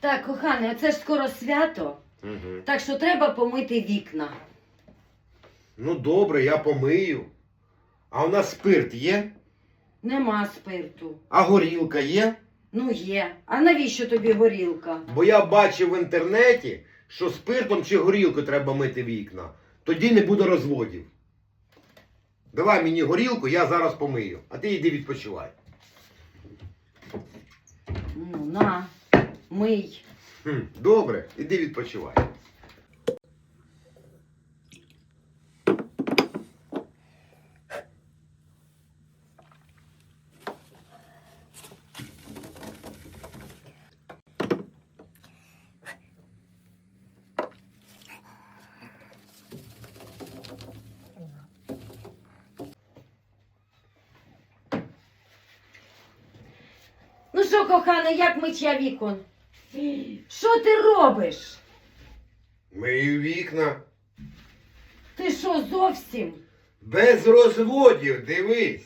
Так, кохане, це ж скоро свято, Угу. так що треба помити вікна. Ну добре, я помию. А у нас спирт є? Нема спирту. А горілка є? Ну є. А навіщо тобі горілка? Бо я бачив в інтернеті, що спиртом чи горілкою треба мити вікна. Тоді не буде розводів. Давай мені горілку, я зараз помию, а ти йди відпочивай. Ну, на, мий. Хм, добре, іди відпочивай. Ну що, кохане, як миття вікон? Що ти робиш? Мию вікна. Ти що зовсім? Без розводів, дивись.